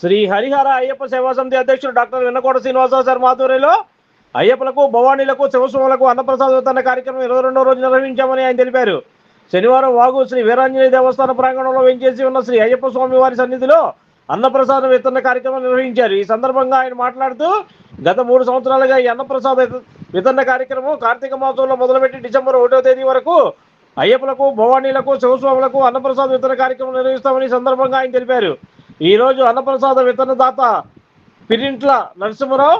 శ్రీ హరిహర అయ్యప్ప సేవా సమితి అధ్యక్షుడు doctor Vennakota Srinivasarao sir మాధుర్యంలో అయ్యప్పలకు భవానీలకు శివస్వాములకు అన్నప్రసాద వితరణ కార్యక్రమం ఇరవై రెండో రోజు నిర్వహించామని ఆయన తెలిపారు. శనివారం వాగు శ్రీ వీరాంజనేయ దేవస్థాన ప్రాంగణంలో వెంచేసి ఉన్న శ్రీ అయ్యప్ప స్వామి వారి సన్నిధిలో అన్నప్రసాద వితరణ కార్యక్రమం నిర్వహించారు. ఈ సందర్భంగా ఆయన మాట్లాడుతూ గత మూడు సంవత్సరాలుగా ఈ అన్నప్రసాద వితరణ కార్యక్రమం కార్తీక మాసంలో మొదలుపెట్టి డిసెంబర్ ఒకటో తేదీ వరకు అయ్యప్పలకు భవానీలకు శివస్వాములకు అన్నప్రసాద వితరణ కార్యక్రమం నిర్వహిస్తామని సందర్భంగా ఆయన తెలిపారు. ఈ రోజు అన్నప్రసాద వితరణదాత పిరింట్ల నరసింహరావు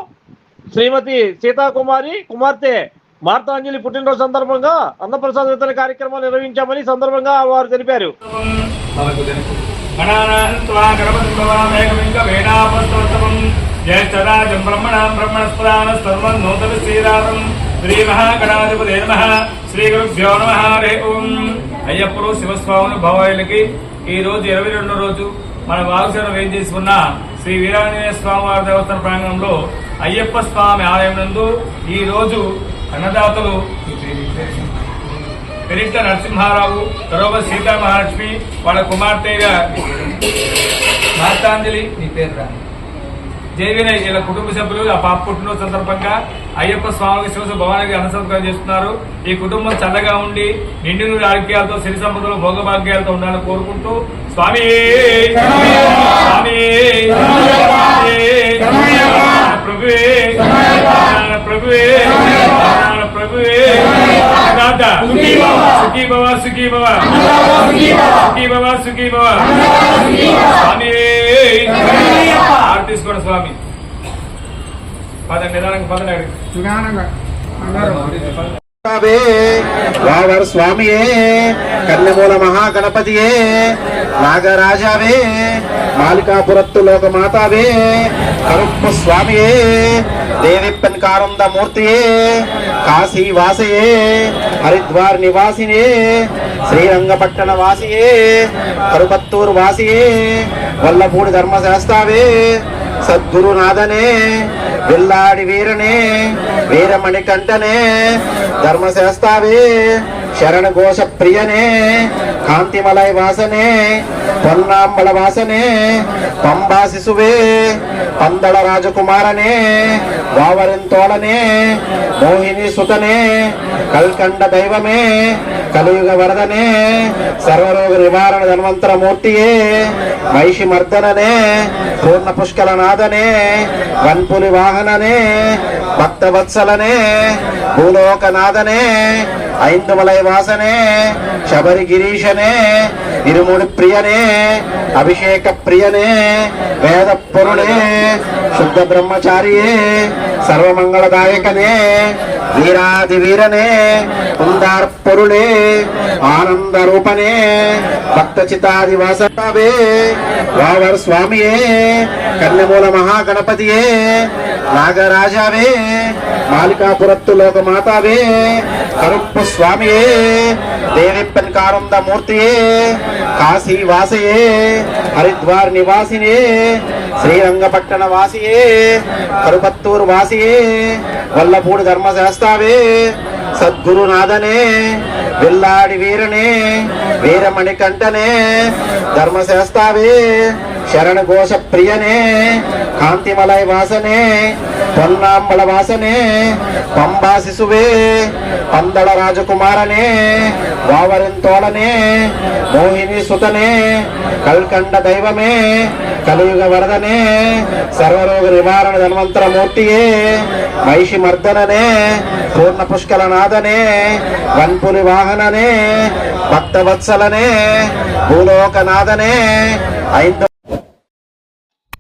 శ్రీమతి సీతాకుమారి కుమార్తె మార్తాంజలి పుట్టినరోజు సందర్భంగా అన్నప్రసాద వితరణ కార్యక్రమం నిర్వహించామని సందర్భంగా వారు తెలిపారు. గణానాహంత్వా గణపతింగవేణాపస్తోత్తమం జ్యేష్ఠరాజం బ్రహ్మణాం బ్రహ్మణస్పదాన సర్వం నూతన శ్రీరాజం శ్రీ మహాగణాధిపతి నమ శ్రీ గురుభ్యో నమ హరే ఓం అయ్యప్పుడు శివస్వాములు భవాయిలకి ఈ రోజు ఇరవై రెండో రోజు మన వాగుసేన వేయం చేసుకున్న శ్రీ వీరాంజనేయ స్వామి వారి దేవస్థాన ప్రాంగణంలో అయ్యప్ప స్వామి ఆలయం నందు ఈ రోజు అన్నదాతలు పెరిట్ల నరసింహారావు తర్వాత సీతా మహాలక్ష్మి వాళ్ళ కుమార్తెగా మార్తాంజలి నీ పేరు రా. జేవినయ్ వీళ్ళ కుటుంబ సభ్యులు ఆ పాప పుట్టినరోజు సందర్భంగా అయ్యప్ప స్వామికి శివస భవానికి అనుసంధానం చేస్తున్నారు. ఈ కుటుంబం చల్లగా ఉండి నిండి ఆరోగ్యాలతో సిరి సంపదలు భోగభాగ్యాలతో ఉండాలని కోరుకుంటూ స్వామి! దాత సుఖీ భవ సుఖీ భవ సుఖీ భవ సుఖీ భవ స్వామి. తీసుకోండి స్వామి. పద నిదానంగా పదండి. వావర్ స్వామియే కన్యమూల మహాగణపతియే నాగరాజావే మాలికాపురత్తు లోకమాతావే కరుప్ప స్వామియే దేవిప్పన్ కారంద మూర్తియే కాశీ వాసయే హరిద్వార్ నివాసినే శ్రీరంగపట్టణ వాసియే కరుపత్తూరు వాసియే వల్లపూడి ధర్మశాస్త్రావే సద్గురునాథనే విల్లాడి వీరనే వీరమణి కంటనే ధర్మశాస్త్రావే శరణ ఘోష ప్రియనే కాంతిమలై వాసనే పొన్నాంబళ వాసనే పంబా శిశువే పందళ రాజకుమారనే వావరింతోళనే మోహిని సుతనే కల్కండ దైవమే కలియుగ వరదనే సర్వరోగ నివారణ ధన్వంతర మూర్తియే మహిషి మర్దననే పూర్ణ పుష్కల నాదనే వన్పులి వాహననే భక్తవత్సలనే భూలోకనాథనే ఐందుమలై వాసనే శబరి గిరీశనే ఇరుముడి ప్రియనే అభిషేక ప్రియనే వేద పురుడే శుద్ధ బ్రహ్మచారియే సర్వమంగళదాయకనే వీరాది వీరనే కుందార్ పొరుడే ఆనంద రూపనే భక్త చితాది వాసవే వావర్ స్వామియే కన్యమూల మహాగణపతియే నాగరాజావే మాలికాపురత్తు లోకమాతావే కరుప్పు స్వామియే దేవిప్పన్ కారుంద మూర్తియే కాశీ వాసయే హరిద్వార్ నివాసినే శ్రీరంగపట్టణ వాసియే కరుపత్తూరు వాసియే వల్లపూడి ధర్మశాస్త్రావే సద్గురునాథనే విల్లాడి వీరనే వీరమణి కంటనే ధర్మశాస్త్రావే శరణఘోష ప్రియనే కాంతిమలయ వాసనే పొన్నాంబల వాసనే పంబా శిశువే పందళ రాజకుమారనే వావరింతోళనే మోహిని సుతనే కల్కండ దైవమే కలియుగ వరదనే సర్వరోగ నివారణ ధన్వంతర మూర్తియే మహిషి మర్దననే పూర్ణ పుష్కల నాదనే వన్పులి వాహననే భక్తవత్సలనే భూలోకనాథనే ఐందు